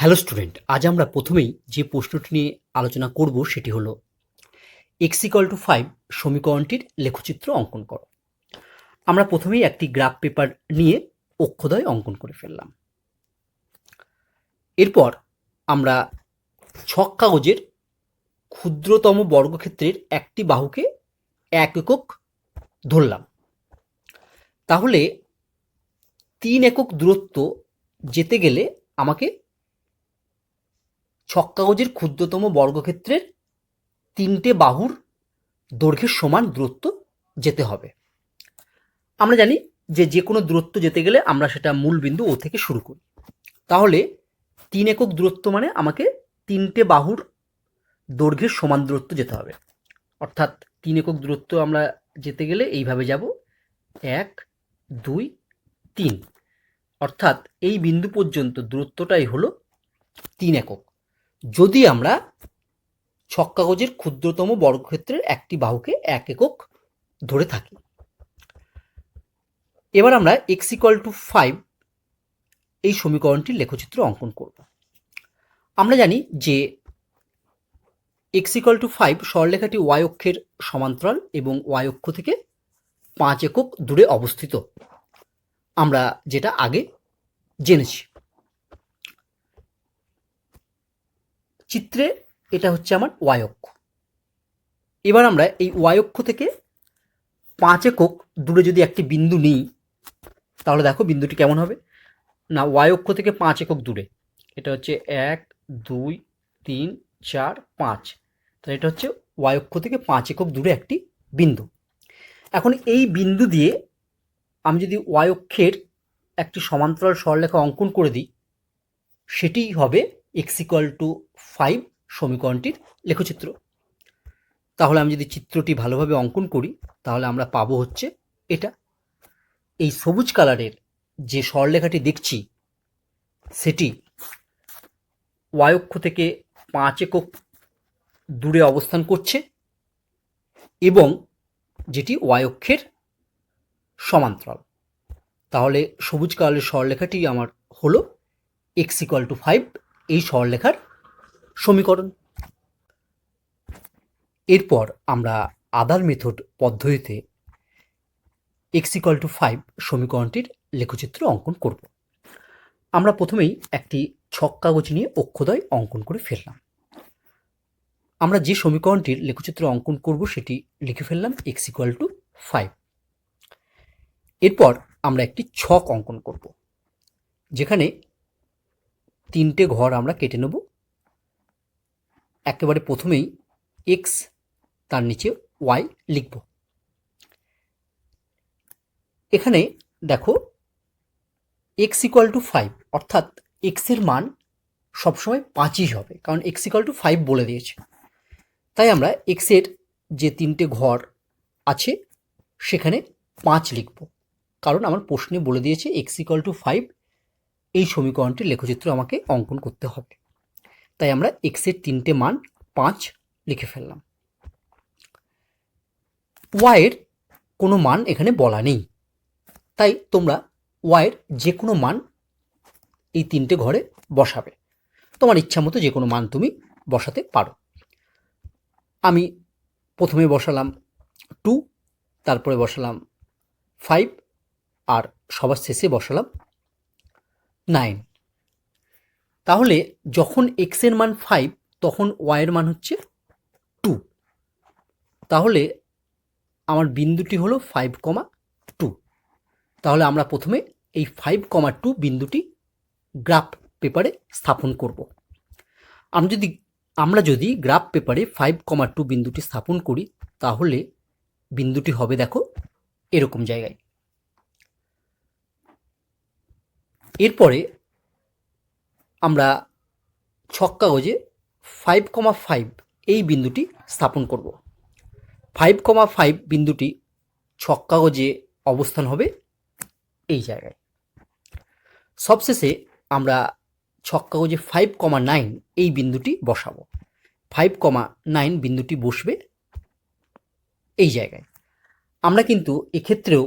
Hello student, আজ আমরা প্রথমেই যে প্রশ্নটি নিয়ে আলোচনা করব সেটি হলো এক্স ইকাল টু ফাইভ সমীকরণটির লেখচিত্র অঙ্কন করো। আমরা প্রথমেই একটি গ্রাফ পেপার নিয়ে অক্ষদয় অঙ্কন করে ফেললাম। এরপর আমরা ছক কাগজের ক্ষুদ্রতম বর্গক্ষেত্রের একটি বাহুকে এক একক ধরলাম। তাহলে তিন একক দূরত্ব যেতে গেলে আমাকে ছক কাগজের ক্ষুদ্রতম বর্গক্ষেত্রের তিনটে বাহুর দৈর্ঘ্যের সমান দূরত্ব যেতে হবে। আমরা জানি যে যে কোনো দূরত্ব যেতে গেলে আমরা সেটা মূল বিন্দু ও থেকে শুরু করি। তাহলে তিন একক দূরত্ব মানে আমাকে তিনটে বাহুর দৈর্ঘ্যের সমান দূরত্ব যেতে হবে। অর্থাৎ তিন একক দূরত্ব আমরা যেতে গেলে এইভাবে যাব। এক, দুই, তিন। অর্থাৎ এই বিন্দু পর্যন্ত দূরত্বটাই হলো তিন একক। যদি আমরা ছক কাগজের ক্ষুদ্রতম বর্গক্ষেত্রের একটি বাহুকে এক একক ধরে থাকি। এবার আমরা এক্স ইকুয়াল টু ফাইভ এই সমীকরণটির লেখচিত্র অঙ্কন করব। আমরা জানি যে এক্স ইকুয়াল টু ফাইভ সরলেখাটি ওয়াই অক্ষের সমান্তরাল এবং ওয়াই অক্ষ থেকে পাঁচ একক দূরে অবস্থিত। আমরা যেটা আগে জেনেছি। চিত্রে এটা হচ্ছে আমার ওয়াই অক্ষ। এবার আমরা এই ওয়াই অক্ষ থেকে পাঁচ একক দূরে যদি একটি বিন্দু নিই, তাহলে দেখো বিন্দুটি কেমন হবে? না ওয়াই অক্ষ থেকে পাঁচ একক দূরে। এটা হচ্ছে এক, দুই, তিন, চার, পাঁচ। তাহলে এটা হচ্ছে ওয়াই অক্ষ থেকে পাঁচ একক দূরে একটি বিন্দু। এখন এই বিন্দু দিয়ে আমি যদি ওয়াই অক্ষের একটি সমান্তরাল সরলরেখা অঙ্কন করে দিই, সেটি হবে এক্স ইকুয়াল টু ফাইভ সমীকরণটির লেখচিত্র। তাহলে আমি যদি চিত্রটি ভালোভাবে অঙ্কন করি, তাহলে আমরা পাবো হচ্ছে এটা। এই সবুজ কালারের যে সরলরেখাটি দেখছি, সেটি অক্ষ থেকে পাঁচ একক দূরে অবস্থান করছে এবং যেটি অক্ষের সমান্তরাল। তাহলে সবুজ কালারের সরলরেখাটি আমার হলো এক্স ইকুয়াল টু ফাইভ এই সরলরেখার সমীকরণ। এরপর আমরা আদার মেথড পদ্ধতিতে এক্স ইকুয়াল টু ফাইভ সমীকরণটির লেখচিত্র অঙ্কন করব। আমরা প্রথমেই একটি ছক কাগজ নিয়ে অক্ষদয় অঙ্কন করে ফেললাম। আমরা যে সমীকরণটির লেখচিত্র অঙ্কন করব সেটি লিখে ফেললাম এক্স ইকুয়াল টু ফাইভ এরপর আমরা একটি ছক অঙ্কন করব, যেখানে তিনটে ঘর আমরা কেটে নেব। একেবারে প্রথমেই এক্স তার নিচে ওয়াই লিখব। এখানে দেখো এক্স ইকুয়াল টু ফাইভ অর্থাৎ এক্সের মান সবসময় পাঁচই হবে, কারণ এক্স ইকুয়াল টু ফাইভ বলে দিয়েছে। তাই আমরা এক্সের যে তিনটে ঘর আছে, সেখানে পাঁচ লিখব। কারণ আমার প্রশ্নে বলে দিয়েছে এক্স ইকুয়াল টু ফাইভ এই সমীকরণটির লেখচিত্র আমাকে অঙ্কন করতে হবে। তাই আমরা এক্সের তিনটে মান পাঁচ লিখে ফেললাম। ওয়াইয়ের কোনো মান এখানে বলা নেই। তাই তোমরা ওয়াইয়ের যে কোনো মান এই তিনটে ঘরে বসাবে। তোমার ইচ্ছা মতো যে কোনো মান তুমি বসাতে পারো। আমি প্রথমে বসালাম টু তারপরে বসালাম ফাইভ আর সবার শেষে বসালাম নাইন। তাহলে যখন এক্সের মান ফাইভ তখন ওয়াইয়ের মান হচ্ছে টু তাহলে আমার বিন্দুটি হলো ফাইভ কমা টু তাহলে আমরা প্রথমে এই ফাইভ কমা টু বিন্দুটি গ্রাফ পেপারে স্থাপন করব। আমরা যদি আমরা যদি গ্রাফ পেপারে ফাইভ কমা টু বিন্দুটি স্থাপন করি, তাহলে বিন্দুটি হবে দেখো এরকম জায়গায়। এরপরে আমরা ছক কাগজে ফাইভ কমা ফাইভ এই বিন্দুটি স্থাপন করব। ফাইভ কমা ফাইভ বিন্দুটি ছক কাগজে অবস্থান হবে এই জায়গায়। সবশেষে আমরা ছক কাগজে ফাইভ কমা নাইন এই বিন্দুটি বসাবো। ফাইভ কমা নাইন বিন্দুটি বসবে এই জায়গায়। আমরা কিন্তু এক্ষেত্রেও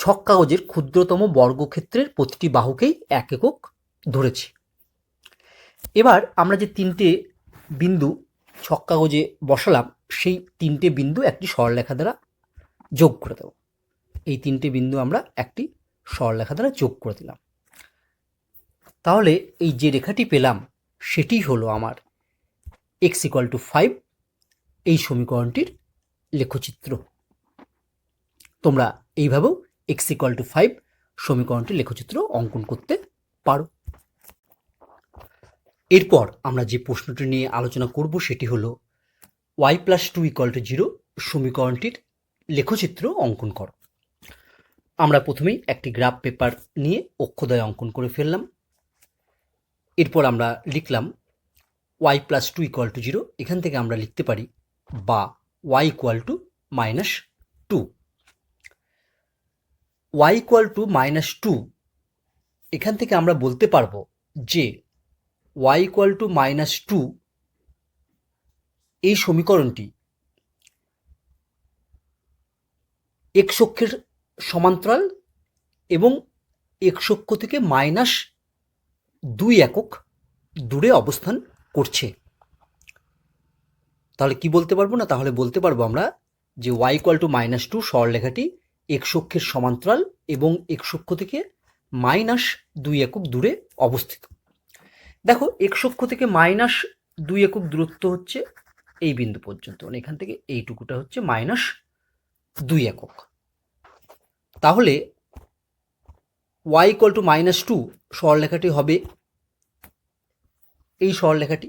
ছক কাগজের ক্ষুদ্রতম বর্গক্ষেত্রের প্রতিটি বাহুকেই এক একক ধরেছি। এবার আমরা যে তিনটে বিন্দু ছক কাগজে বসালাম, সেই তিনটে বিন্দু একটি সরলরেখা দ্বারা যোগ করে দেব। এই তিনটে বিন্দু আমরা একটি সরলরেখা দ্বারা যোগ করে দিলাম। তাহলে এই যে রেখাটি পেলাম, সেটি হলো আমার এক্স ইকুয়াল টু ফাইভ এই সমীকরণটির লেখচিত্র। তোমরা এইভাবেও এক্স ইকুয়াল টু ফাইভ সমীকরণটির লেখচিত্র অঙ্কন করতে পারো। এরপর আমরা যে প্রশ্নটি নিয়ে আলোচনা করব সেটি হলো y plus two equal to zero সমীকরণটির লেখচিত্র অঙ্কন করো। আমরা প্রথমেই একটি গ্রাফ পেপার নিয়ে অক্ষদয় অঙ্কন করে ফেললাম। এরপর আমরা লিখলাম y plus two equal to zero এখান থেকে আমরা লিখতে পারি বা y equal to minus two y equal to minus two এখান থেকে আমরা বলতে পারব যে y equal to minus two এই সমীকরণটি এক্স সমান্তরাল এবং এক্স থেকে মাইনাস দুই একক দূরে অবস্থান করছে। তাহলে কি বলতে পারব না? তাহলে বলতে পারব আমরা যে y equal to minus two সরলেখাটি x অক্ষের সমান্তরাল এবং এক্স অক্ষ থেকে মাইনাস দুই একক দূরে অবস্থিত। দেখো এক্স অক্ষ থেকে মাইনাস দুই একক দূরত্ব হচ্ছে এই বিন্দু পর্যন্ত। মানে এখান থেকে এইটুকুটা হচ্ছে মাইনাস দুই একক। তাহলে y equal to minus two সরলেখাটি হবে এই সরলেখাটি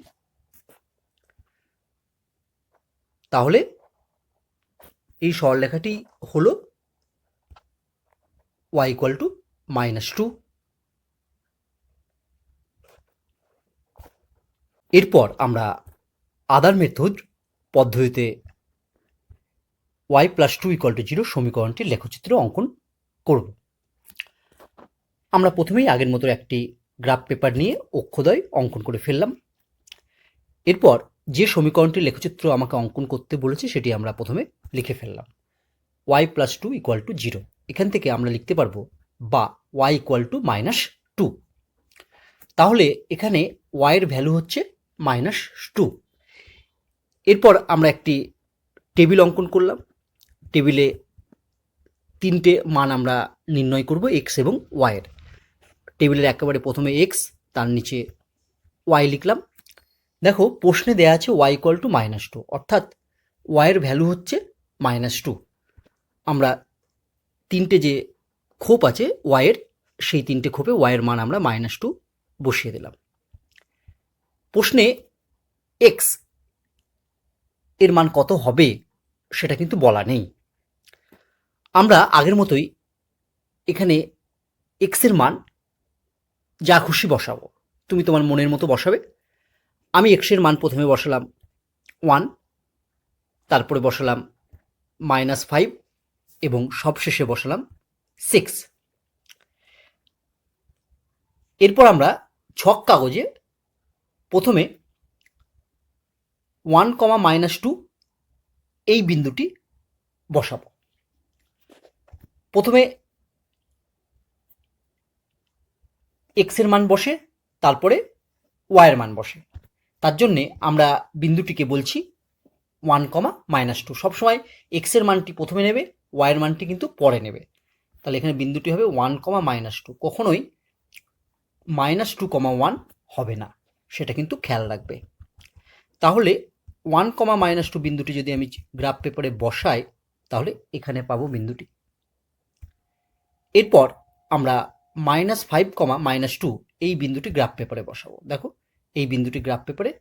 তাহলে এই সরলেখাটি হলো y equal to minus two এরপর আমরা আদার মেথড পদ্ধতিতে y plus two equal to zero সমীকরণটির লেখচিত্র অঙ্কন করব। আমরা প্রথমেই আগের মতো একটি গ্রাফ পেপার নিয়ে অক্ষদয় অঙ্কন করে ফেললাম। এরপর যে সমীকরণটির লেখচিত্র আমাকে অঙ্কন করতে বলেছে সেটি আমরা প্রথমে লিখে ফেললাম। Y plus two equal to zero এখান থেকে আমরা লিখতে পারব বা y equal to minus two তাহলে এখানে ওয়াইয়ের ভ্যালু হচ্ছে মাইনাস টু এরপর আমরা একটি টেবিল অঙ্কন করলাম। টেবিলে তিনটে মান আমরা নির্ণয় করব এক্স এবং ওয়াইয়ের টেবিলের একেবারে প্রথমে এক্স তার নিচে ওয়াই লিখলাম। দেখো, প্রশ্নে দেয়া আছে y equal to minus two অর্থাৎ ওয়াইয়ের ভ্যালু হচ্ছে মাইনাস টু আমরা তিনটে যে খোপ আছে ওয়াইয়ের সেই তিনটে খোপে ওয়াইয়ের মান আমরা মাইনাস টু বসিয়ে দিলাম। প্রশ্নে এক্সের মান কত হবে সেটা কিন্তু বলা নেই। আমরা আগের মতোই এখানে এক্সের মান যা খুশি বসাবো। তুমি তোমার মনের মতো বসাবে। আমি এক্সের মান প্রথমে বসালাম ওয়ান তারপরে বসালাম মাইনাস ফাইভ এবং সবশেষে বসালাম সিক্স এরপর আমরা ছক কাগজে প্রথমে ওয়ান কমা মাইনাস টু এই বিন্দুটি বসাবো। প্রথমে এক্সের মান বসে, তারপরে ওয়াইয়ের মান বসে। তার জন্যে আমরা বিন্দুটিকে বলছি ওয়ান কমা মাইনাস টু সবসময় এক্সের মানটি প্রথমে নেবে ওয়াইয়ের মানটি কিন্তু পরে নেবে। তাহলে এখানে বিন্দুটি হবে ওয়ান কমা মাইনাস টু কখনোই মাইনাস টু কমা ওয়ান হবে না। সেটা কিন্তু খেয়াল রাখবে। তাহলে ওয়ান কমা মাইনাস টু বিন্দুটি যদি আমি গ্রাফ পেপারে বসাই, তাহলে এখানে পাবো বিন্দুটি। এরপর আমরা minus five comma minus two এই বিন্দুটি গ্রাফ পেপারে বসাবো। দেখো, এই বিন্দুটি গ্রাফ পেপারে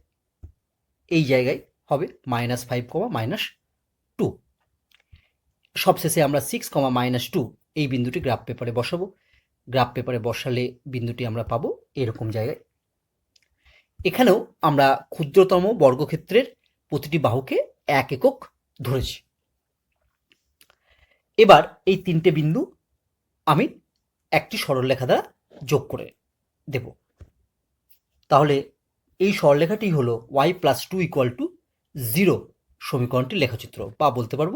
এই জায়গায় হবে মাইনাস ফাইভ কমা মাইনাস সবশেষে আমরা সিক্স কমা মাইনাস টু এই বিন্দুটি গ্রাফ পেপারে বসাবো। গ্রাফ পেপারে বসালে বিন্দুটি আমরা পাবো এরকম জায়গায়। এখানেও আমরা ক্ষুদ্রতম বর্গক্ষেত্রের প্রতিটি বাহুকে এক একক ধরেছি। এবার এই তিনটে বিন্দু আমি একটি সরলরেখা দ্বারা যোগ করে দেব। তাহলে এই সরলরেখাটি হলো y plus two equal to zero সমীকরণটি লেখাচিত্র, বা বলতে পারব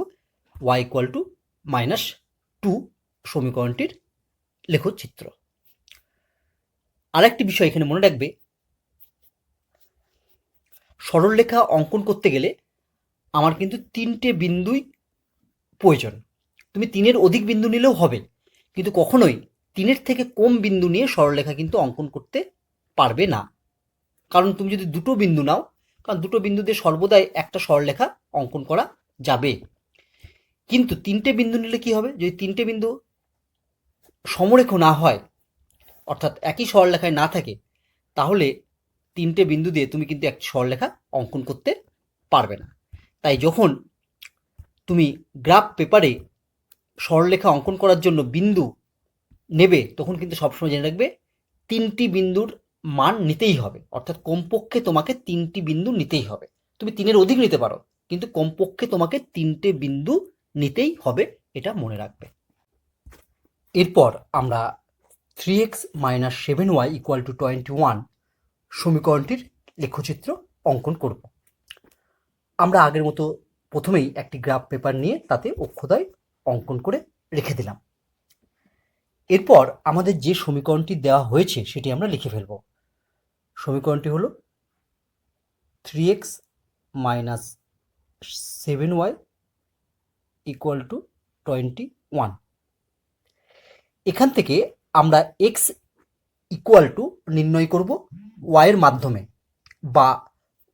y equal to minus two সমীকরণটির লেখচিত্র। আরেকটি বিষয় এখানে মনে রাখবে সরলরেখা অঙ্কন করতে গেলে আমার কিন্তু তিনটে বিন্দুই প্রয়োজন। তুমি তিনের অধিক বিন্দু নিলেও হবে, কিন্তু কখনোই তিনের থেকে কম বিন্দু নিয়ে সরলরেখা কিন্তু অঙ্কন করতে পারবে না। কারণ তুমি যদি দুটো বিন্দু নাও, কারণ দুটো বিন্দুতে সর্বদাই একটা সরলরেখা অঙ্কন করা যাবে। কিন্তু তিনটে বিন্দু নিলে কি হবে? যদি তিনটে বিন্দু সমরেখ না হয়, অর্থাৎ একই সরলরেখায় না থাকে, তাহলে তিনটে বিন্দু দিয়ে তুমি কিন্তু একটি সরলরেখা অঙ্কন করতে পারবে না। তাই যখন তুমি গ্রাফ পেপারে সরলরেখা অঙ্কন করার জন্য বিন্দু নেবে, তখন কিন্তু সবসময় জেনে রাখবে, তিনটি বিন্দুর মান নিতেই হবে। অর্থাৎ কমপক্ষে তোমাকে তিনটি বিন্দু নিতেই হবে। তুমি তিনের অধিক নিতে পারো, কিন্তু কমপক্ষে তোমাকে তিনটে বিন্দু নিতেই হবে, এটা মনে রাখবে। এরপর আমরা three x minus seven y equal to twenty one সমীকরণটির লেখচিত্র অঙ্কন করব। আমরা আগের মতো প্রথমেই একটি গ্রাফ পেপার নিয়ে তাতে অক্ষদয় অঙ্কন করে রেখে দিলাম। এরপর আমাদের যে সমীকরণটি দেওয়া হয়েছে সেটি আমরা লিখে ফেলব। সমীকরণটি হলো three x minus seven y equal to twenty one এখান থেকে আমরা এক্স ইকুয়াল টু নির্ণয় করব ওয়াইয়ের মাধ্যমে বা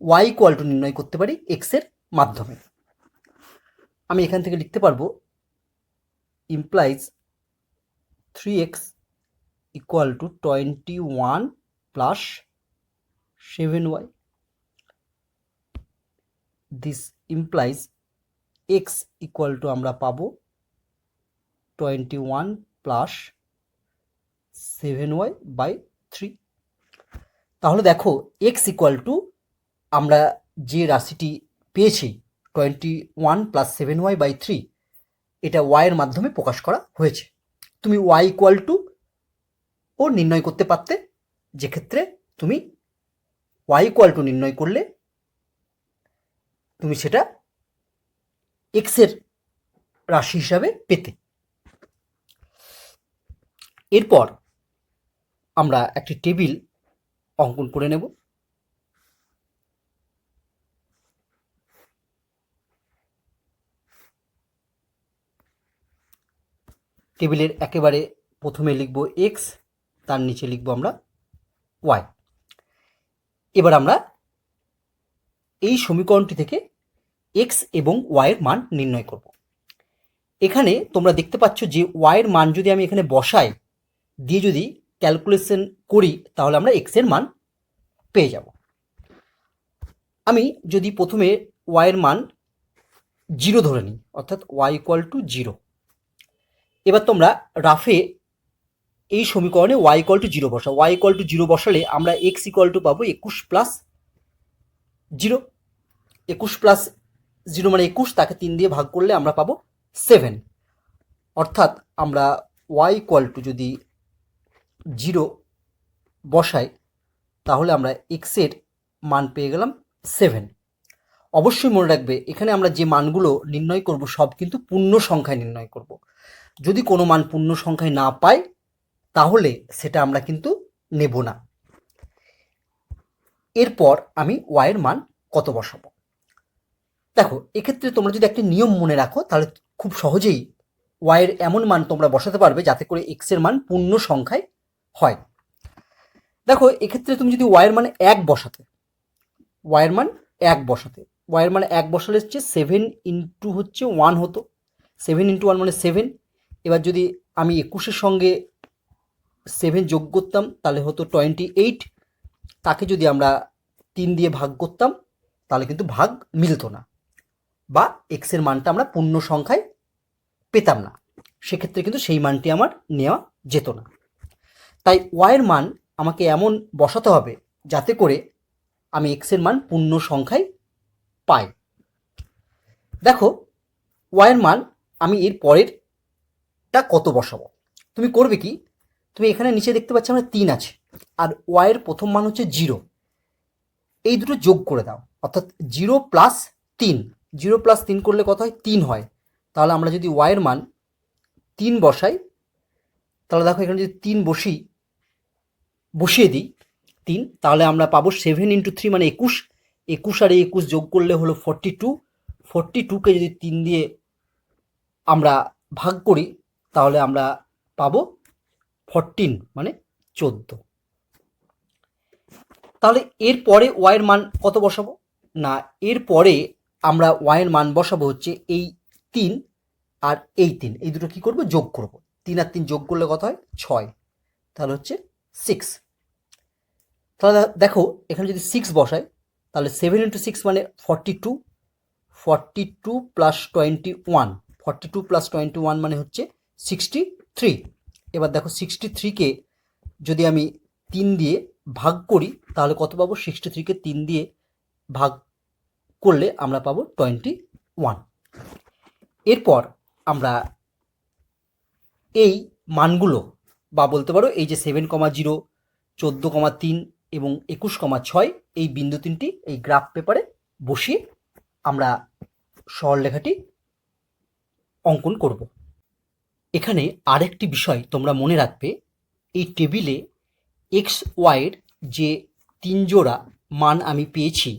ওয়াই ইকুয়াল টু নির্ণয় করতে পারি এক্সের মাধ্যমে। আমি এখান থেকে লিখতে পারব implies three x equal to twenty one plus seven y this implies x equal to আমরা পাবো twenty one plus seven y by three তাহলে দেখো এক্স ইকুয়াল টু আমরা যে রাশিটি পেয়েছি twenty one plus seven y by three এটা ওয়াইয়ের মাধ্যমে প্রকাশ করা হয়েছে। তুমি ওয়াই ইকুয়াল টু ও নির্ণয় করতে পারতে যেক্ষেত্রে তুমি ওয়াই ইকুয়াল টু নির্ণয় করলে, তুমি সেটা এক্সের রাশি হিসাবে পেতে। এরপর আমরা একটি টেবিল অঙ্কন করে নেব। টেবিলের একেবারে প্রথমে লিখব এক্স তার নিচে লিখব আমরা ওয়াই এবার আমরা এই সমীকরণটি থেকে এক্স এবং ওয়াইয়ের মান নির্ণয় করব। এখানে তোমরা দেখতে পাচ্ছ যে ওয়াইয়ের মান যদি আমি এখানে বসাই, দিয়ে যদি ক্যালকুলেশন করি, তাহলে আমরা এক্সের মান পেয়ে যাব। আমি যদি প্রথমে ওয়াইয়ের মান জিরো ধরে নিই, অর্থাৎ ওয়াই ইকুয়াল টু জিরো এবার তোমরা রাফে এই সমীকরণে ওয়াই ইকুয়াল টু জিরো বসাও। ওয়াই ইকুয়াল টু জিরো বসালে আমরা এক্স ইকুয়াল টু পাবো একুশ প্লাস জিরো একুশ প্লাস জিরো মানে একুশ, তাকে তিন দিয়ে ভাগ করলে আমরা পাবো সেভেন। অর্থাৎ আমরা ওয়াই ইকুয়াল টু যদি জিরো বসাই, তাহলে আমরা এক্সের মান পেয়ে গেলাম সেভেন। অবশ্যই মনে রাখবে, এখানে আমরা যে মানগুলো নির্ণয় করব, সব কিন্তু পূর্ণ সংখ্যায় নির্ণয় করব। যদি কোনো মান পূর্ণ সংখ্যায় না পাই, তাহলে সেটা আমরা কিন্তু নেব না। এরপর আমি ওয়াইয়ের মান কত বসাবো? দেখো, এক্ষেত্রে তোমরা যদি একটা নিয়ম মনে রাখো, তাহলে খুব সহজেই ওয়াইয়ের এমন মান তোমরা বসাতে পারবে যাতে করে এক্সের মান পূর্ণ সংখ্যায় হয়। দেখো, এক্ষেত্রে তুমি যদি ওয়াইয়ের মানে এক বসাতে ওয়াইয়ের মান এক বসাতে ওয়াইয়ের মানে এক বসালে হচ্ছে সেভেন ইন্টু হচ্ছে ওয়ান হতো সেভেন ইন্টু ওয়ান মানে সেভেন এবার যদি আমি একুশের সঙ্গে সেভেন যোগ করতাম, তাহলে হতো টোয়েন্টি এইট তাকে যদি আমরা তিন দিয়ে ভাগ করতাম, তাহলে কিন্তু ভাগ মিলতো না। বা এক্সের মানটা আমরা পূর্ণ সংখ্যায় পেতাম না। সেক্ষেত্রে কিন্তু সেই মানটি আমার নেওয়া যেত না। তাই ওয়াইয়ের মান আমাকে এমন বসাতে হবে যাতে করে আমি এক্সের মান পূর্ণ সংখ্যায় পাই। দেখো ওয়াইয়ের মান আমি এর পরেরটা কত বসাবো? তুমি করবে কি? তুমি এখানে নিচে দেখতে পাচ্ছ আমরা তিন আছে, আর ওয়াইয়ের প্রথম মান হচ্ছে জিরো এই দুটো যোগ করে দাও, অর্থাৎ জিরো প্লাস তিন। জিরো প্লাস তিন করলে কত হয়? তিন হয়। তাহলে আমরা যদি ওয়াইয়ের মান তিন বসাই, তাহলে দেখো এখানে যদি তিন বসি, বসিয়ে দিই তিন, তাহলে আমরা পাবো সেভেন ইন্টু থ্রি মানে একুশ। একুশ আর এই একুশ যোগ করলে হলো ফর্টি টু ফর্টি টুকে যদি তিন দিয়ে আমরা ভাগ করি, তাহলে আমরা পাবো ফরটিন মানে চোদ্দ। তাহলে এর পরে ওয়াইয়ের মান কত বসাবো? না এর পরে আমরা ওয়াইয়ের মান বসাবো হচ্ছে এই তিন আর এই তিন। এই দুটো কী করব? যোগ করব। তিন আর তিন যোগ করলে কত হয়? ছয়। তাহলে হচ্ছে সিক্স তাহলে দেখো, এখানে যদি সিক্স বসাই, তাহলে সেভেন ইন্টু সিক্স মানে forty two forty two plus twenty one forty two plus twenty one মানে হচ্ছে সিক্সটি থ্রি এবার দেখো সিক্সটি থ্রিকে যদি আমি তিন দিয়ে ভাগ করি, তাহলে কত পাবো? সিক্সটি থ্রিকে তিন দিয়ে ভাগ করলে আমরা পাবো টোয়েন্টি ওয়ান এরপর আমরা এই মানগুলো বা বলতে পারো এই যে সেভেন কমা জিরো চোদ্দ কমা তিন এবং একুশ কমা ছয় এই বিন্দু তিনটি এই গ্রাফ পেপারে বসিয়ে আমরা সরলরেখাটি অঙ্কন করব। এখানে আরেকটি বিষয় তোমরা মনে রাখবে, এই টেবিলে এক্স ওয়াইয়ের যে তিন জোড়া মান আমি পেয়েছি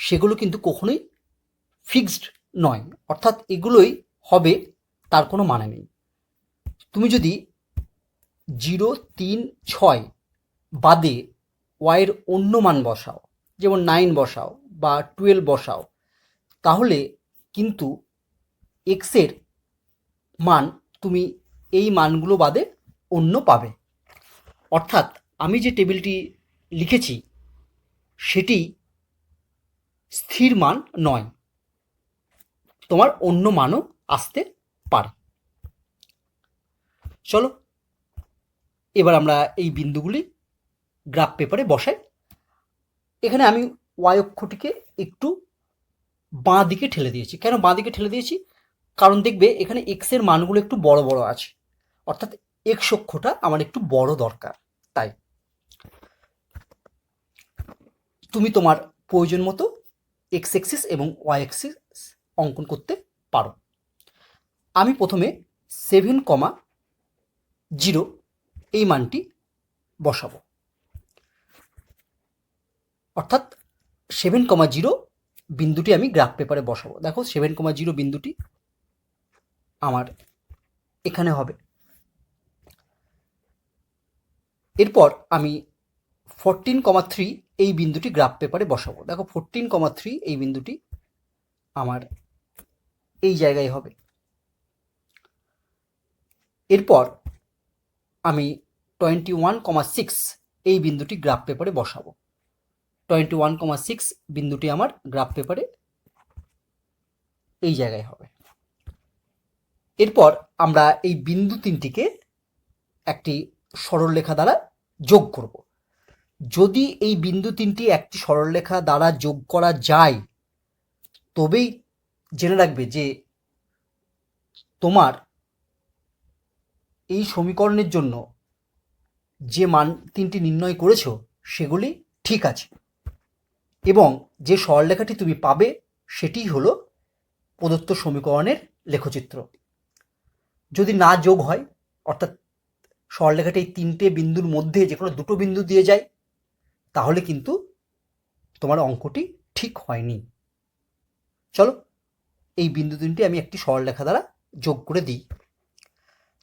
সেগুলো কিন্তু কখনোই ফিক্সড নয়। অর্থাৎ এগুলোই হবে, তার কোনো মানে নেই। তুমি যদি জিরো, তিন, ছয় বাদে ওয়াইয়ের অন্য মান বসাও, যেমন নাইন বসাও বা টুয়েলভ বসাও, তাহলে কিন্তু এক্সের মান তুমি এই মানগুলো বাদে অন্য পাবে। অর্থাৎ আমি যে টেবিলটি লিখেছি, সেটি স্থির মান নয়। তোমার অন্য মানও আসতে পারে। চলো, এবার আমরা এই বিন্দুগুলি গ্রাফ পেপারে বসাই। এখানে আমি ওয়াই অক্ষটিকে একটু বাঁ দিকে ঠেলে দিয়েছি। কেন বাঁ দিকে ঠেলে দিয়েছি? কারণ দেখবে এখানে এক্সের মানগুলো একটু বড় বড় আছে। অর্থাৎ এক্স অক্ষটা আমার একটু বড় দরকার, তাই। তুমি তোমার প্রয়োজন মতো এক্স এক্সিস এবং ওয়াই এক্সিস অঙ্কন করতে পারো। আমি প্রথমে সেভেন কমা জিরো এই মানটি বসাবো। অর্থাৎ সেভেন কমা জিরো বিন্দুটি আমি গ্রাফ পেপারে বসাবো। দেখো, সেভেন কমা জিরো বিন্দুটি আমার এখানে হবে। এরপর আমি ফোরটিন কমা থ্রি এই বিন্দুটি গ্রাফ পেপারে বসাবো। দেখো ফোরটিন কমা থ্রি এই বিন্দুটি আমার এই জায়গায় হবে। এরপর আমি টোয়েন্টি ওয়ান কমা সিক্স এই বিন্দুটি গ্রাফ পেপারে বসাবো। টোয়েন্টি ওয়ান কমা সিক্স বিন্দুটি আমার গ্রাফ পেপারে এই জায়গায় হবে। এরপর আমরা এই বিন্দু তিনটিকে একটি সরলরেখা দ্বারা যোগ করব। যদি এই বিন্দু তিনটি একটি সরলরেখা দ্বারা যোগ করা যায়, তবেই জেনে রাখবে যে তোমার এই সমীকরণের জন্য যে মান তিনটি নির্ণয় করেছ, সেগুলি ঠিক আছে। এবং যে সরলরেখাটি তুমি পাবে সেটি হলো প্রদত্ত সমীকরণের লেখচিত্র। যদি না যোগ হয়, অর্থাৎ সরলরেখাটি এই তিনটে বিন্দুর মধ্যে যে কোনো দুটো বিন্দু দিয়ে যায় তাহলে কিন্তু তোমার অঙ্কটি ঠিক হয়নি। চলো, এই বিন্দু তিনটি আমি একটি সরলরেখা দ্বারা যোগ করে দিই।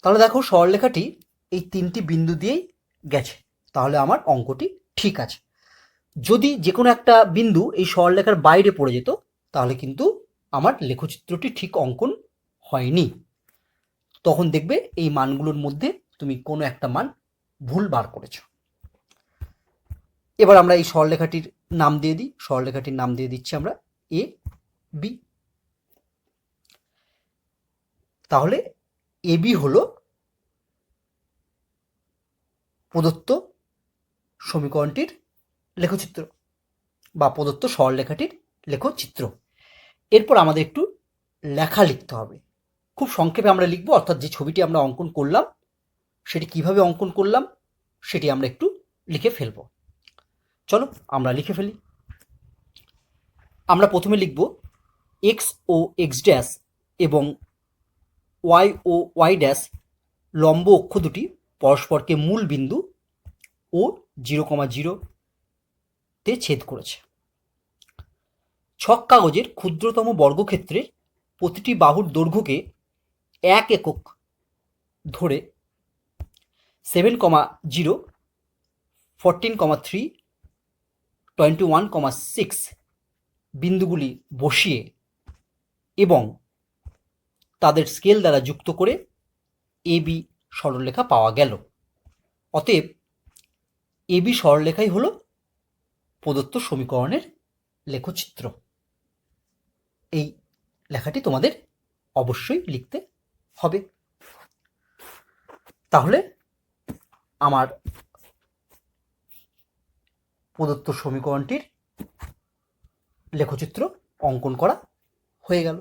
তাহলে দেখো, সরলরেখাটি এই তিনটি বিন্দু দিয়েই গেছে। তাহলে আমার অঙ্কটি ঠিক আছে। যদি যে কোনো একটা বিন্দু এই সরলরেখার বাইরে পড়ে যেত, তাহলে কিন্তু আমার লেখচিত্রটি ঠিক অঙ্কন হয়নি। তখন দেখবে এই মানগুলোর মধ্যে তুমি কোনো একটা মান ভুল বার করেছ। এবার আমরা এই সরলরেখাটির নাম দিয়ে দিই সরলরেখাটির নাম দিয়ে দিচ্ছি আমরা এ বি তাহলে এ বি হলো প্রদত্ত সমীকরণটির লেখচিত্র বা প্রদত্ত সরলরেখাটির লেখচিত্র। এরপর আমাদের একটু লেখা লিখতে হবে। খুব সংক্ষেপে আমরা লিখব, অর্থাৎ যে ছবিটি আমরা অঙ্কন করলাম, সেটি কীভাবে অঙ্কন করলাম, সেটি আমরা একটু লিখে ফেলব। চলো, আমরা লিখে ফেলি। আমরা প্রথমে লিখব এক্স ও এক্স ড্যাশ এবং ওয়াই ও ওয়াই ড্যাশ লম্ব অক্ষ দুটি পরস্পরকে মূল বিন্দু ও জিরো কমা জিরোতে ছেদ করেছে। ছক কাগজের ক্ষুদ্রতম বর্গক্ষেত্রের প্রতিটি বাহুর দৈর্ঘ্যকে এক একক ধরে seven comma zero fourteen comma three twenty one comma six বিন্দুগুলি বসিয়ে এবং তাদের স্কেল দ্বারা যুক্ত করে এ বি সরলরেখা পাওয়া গেল। অতএব এ বি সরলরেখাই হলো প্রদত্ত সমীকরণের লেখচিত্র। এই লেখাটি তোমাদের অবশ্যই লিখতে হবে। তাহলে আমার প্রদত্ত সমীকরণটির লেখচিত্র অঙ্কন করা হয়ে গেল।